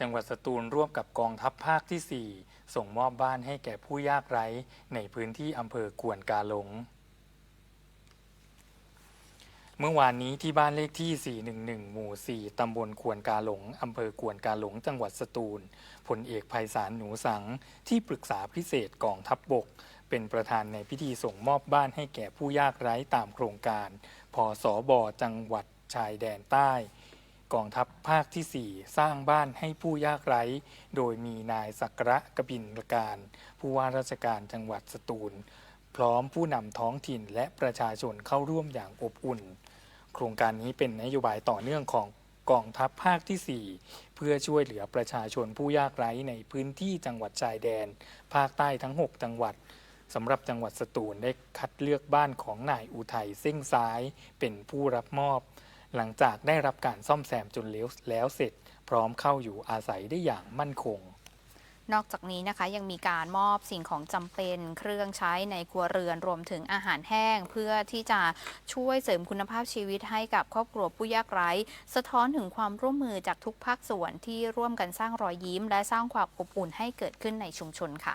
จังหวัดสตูลร่วมกับกองทัพภาคที่ 4 ส่งมอบบ้านให้แก่ผู้ยากไร้ ในพื้นที่อำเภอกวนกาหลง เมื่อวานนี้ที่บ้านเลขที่ 411 หมู่ 4 ตำบลควนกาหลง อำเภอกวนกาหลง จังหวัดสตูล พลเอกภัยสารหนูสัง ที่ปรึกษาพิเศษกองทัพบบก เป็นประธานในพิธีส่งมอบบ้านให้แก่ผู้ยากไร้ตามโครงการ พสบ จังหวัดชายแดนใต้ กองทัพภาคที่ 4 สร้างบ้านให้ผู้ยากไร้ โดยมีนายสักระกบินการ ผู้ว่าราชการจังหวัดสตูล พร้อมผู้นำท้องถิ่นและประชาชนเข้าร่วมอย่างอบอุ่น โครงการนี้เป็นนโยบายต่อเนื่องของกองทัพภาคที่ 4 เพื่อช่วยเหลือประชาชนผู้ยากไร้ในพื้นที่จังหวัดชายแดน ภาคใต้ทั้ง 6 จังหวัดสำหรับจังหวัดสตูลได้คัดเลือกบ้านของนายอุทัยเส้งซ้ายเป็นผู้รับมอบ หลังจากได้รับการซ่อมแซมจนแล้วแล้วเสร็จ พร้อมเข้าอยู่อาศัยได้อย่างมั่นคงนอกจากนี้นะคะยังมีการมอบสิ่งของจำเป็นเครื่องใช้ในครัวเรือนรวมถึงอาหารแห้ง เพื่อที่จะช่วยเสริมคุณภาพชีวิตให้กับครอบครัวผู้ยากไร้ สะท้อนถึงความร่วมมือจากทุกภาคส่วนที่ร่วมกันสร้างรอยยิ้ม และสร้างความอบอุ่นให้เกิดขึ้นในชุมชนค่ะ